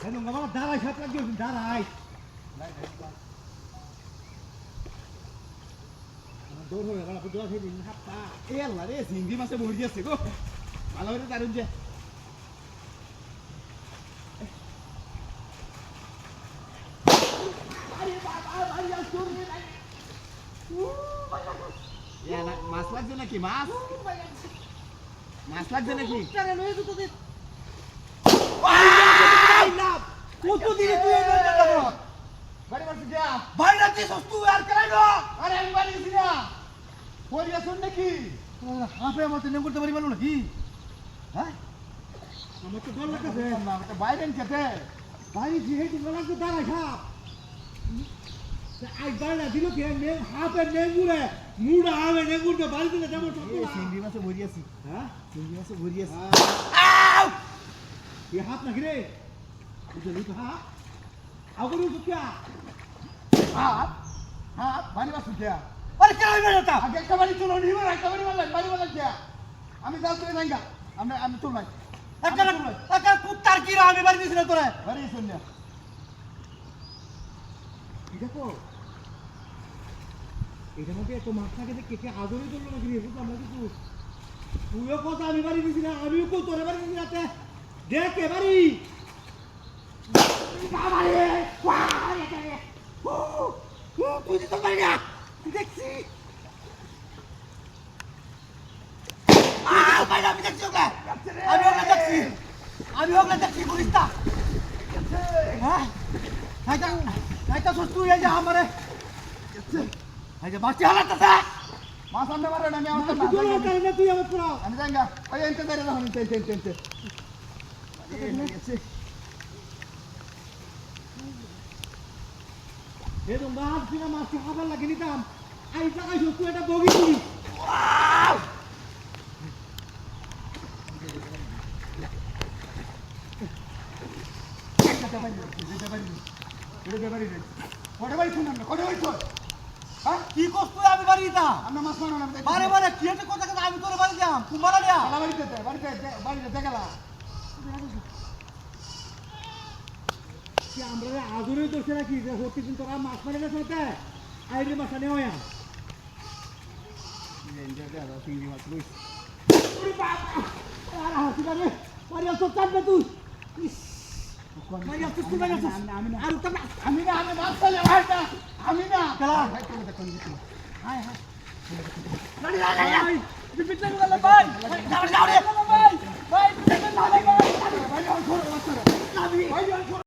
কেন বাবা, দাঁড়াই সাত দিয়েছেন দাঁড়াই। গো। ভালো করে দারুণ যে। মাছ লাগছে নাকি? মাছ? মাছ লাগছে নাকি? কতদিনে তুই? বাড়ি মারছি যা। বাইরে দিছস তুই আর কেন আরে আমি বাড়ি গেছি না নাকি হাফে আমার তো নেম করতে পারি বলো নাকি হ্যাঁ আমার তো ডর লাগতেছে। আমাকে বাইরে খেতে। বাড়ি যে হেঁটে লাগছে দাঁড়াই খাপ আজ বাইরে দিল কি নেম হাফের নেম মুড়ে মুড়ে হাফে নেম মুড়ে বাড়ি দিলে যেমন সব চিংড়ি মাছে মরি আছি হ্যাঁ চিংড়ি মাছে মরি আছি ये हाथ ना गिरे इधर नहीं कहा आओ करो तो क्या হাত হাত বাড়ি মারছি যা अरे क्या है मेरा था আগে একটা বাড়ি চলো নিব একটা বাড়ি মারলেন বাড়ি মারলেন যা আমি জাল তুলে যাঙ্গা আমি আমি তুলবাই अगर अगर कुत्तार की राह में बारी दिस ना तोरे বাড়ি শুন যা দেখো। এটার মধ্যে এত মাছ থাকে যে কেকে আদরই করল নাকি রে? বুঝলাম না কিছু। তুইও কথা আমি বাড়ি দিছি না, আমিও কো তোর বাড়ি দিছি রাতে? দেখ ও তুই তো পারি না। দেখছি। আমি দেখছি ওকে। আমি ওকে দেখছি। আমি ওকে দেখছি, পুলিশটা। হ্যাঁ? হাইটা হাইটা সস্তু এই যে আমারে। এই যে বাচ্চা হালাতেছে মাছ আনতে পারেন আমি আমার তুই কোন কারণে না তুই আমার পুরাও আমি যাঙ্গা ওই এনতে ধরে রাখুন এনতে এনতে এনতে এই তো মাছ কিনা মাছ খাবার লাগে নিতাম আই টাকাই সস্তু এটা বগি তুই যেতে পারি। কটা বাড়ি কটা বাড়ি শোন হ্যাঁ? কি করছ আমি বাড়ি দিতাম আমরা মাছ মারো না বারে বারে কি একটা কথা কথা আমি তোর বাড়ি যাম কুমারা দেয়া পালা বাড়িতে বাড়িতে বাড়িতে দেখলা কি আমরা আদরে দোষে নাকি? যে প্রতিদিন তোরা মাছ মারে না চলতে আইরে মাছ আনে হয় মাছ ওরে বাবা আর হাসি পারে পারি আসো চাপবে তুই? ইস। মারি আসছিস তুই মারি আসছিস আমি না আর উত্তর না আমি না আমি মাছ চালে ভাই না আমি না খেলা। ভাই তুমি দেখুন হায় হায়